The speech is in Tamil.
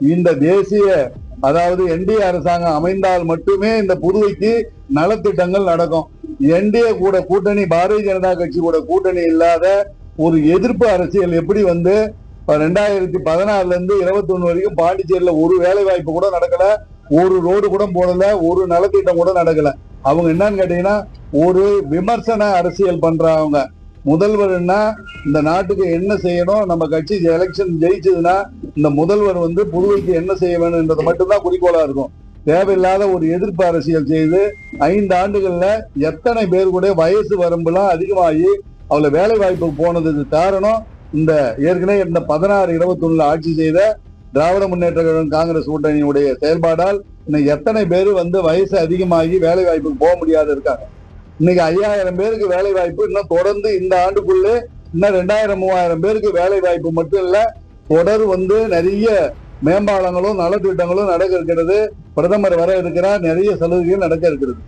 இந்த தேசிய அதாவது என்டிஏ அரசாங்கம் அமைந்தால் மட்டுமே இந்த புதுவைக்கு நலத்திட்டங்கள் நடக்கும். என்டிஏ கூட கூட்டணி பாரதிய ஜனதா கட்சி கூட கூட்டணி இல்லாத ஒரு எதிர்ப்பு அரசியல் எப்படி வந்து ரெண்டாயிரத்தி பதினாறுல இருந்து இருபத்தி ஒண்ணு வரைக்கும் பாண்டிச்சேரியில ஒரு வேலை வாய்ப்பு கூட நடக்கல ஒரு ரோடு கூட போடல ஒரு நலத்திட்டம் கூட நடக்கல. அவங்க என்னன்னு கேட்டீங்கன்னா ஒரு விமர்சன அரசியல் பண்றவங்க. முதல்வர்னா இந்த நாட்டுக்கு என்ன செய்யணும் நம்ம கட்சி எலெக்ஷன் ஜெயிச்சதுன்னா இந்த முதல்வர் வந்து புதுவைக்கு என்ன செய்ய வேணும்ன்றது மட்டும்தான் குறிக்கோளா இருக்கும். தேவையில்லாத ஒரு எதிர்ப்பு அரசியல் செய்து ஐந்து ஆண்டுகள்ல எத்தனை பேர் கூட வயசு வரம்புலாம் அதிகமாகி அவளை வேலை வாய்ப்புக்கு போனதுக்கு காரணம் இந்த ஏற்கனவே இந்த பதினாறு இருபத்தொன்னுல ஆட்சி செய்த திராவிட முன்னேற்ற கழகம் காங்கிரஸ் கூட்டணியுடைய செயல்பாடால் இன்னும் எத்தனை பேர் வந்து வயசு அதிகமாகி வேலை வாய்ப்புக்கு போக முடியாது இருக்காங்க. இன்னைக்கு ஐயாயிரம் பேருக்கு வேலை வாய்ப்பு இன்னும் தொடர்ந்து இந்த ஆண்டுக்குள்ளே இன்னும் ரெண்டாயிரம் மூவாயிரம் பேருக்கு வேலை வாய்ப்பு மட்டும் இல்ல தொடர் வந்து நிறைய மேம்பாலங்களும் நலத்திட்டங்களும் நடக்க இருக்கிறது. பிரதமர் வர இருக்கிறார் நிறைய சலுகைகள் நடக்க இருக்கிறது.